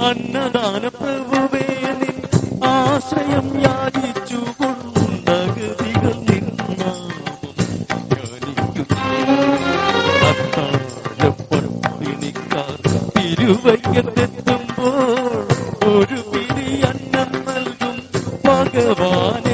അന്നദാന പ്രഭുവേ നിൻ ആശ്രയം യാചിച്ചു കൊണ്ടഗതികൾ ഒരു പിടി അന്നം നൽകും. ഭഗവാനെ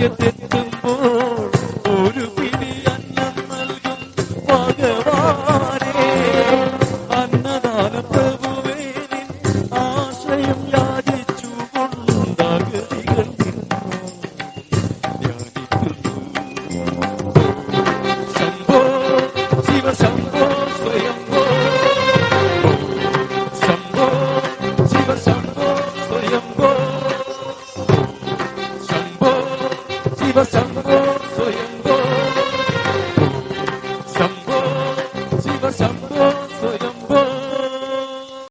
get it. sou eu.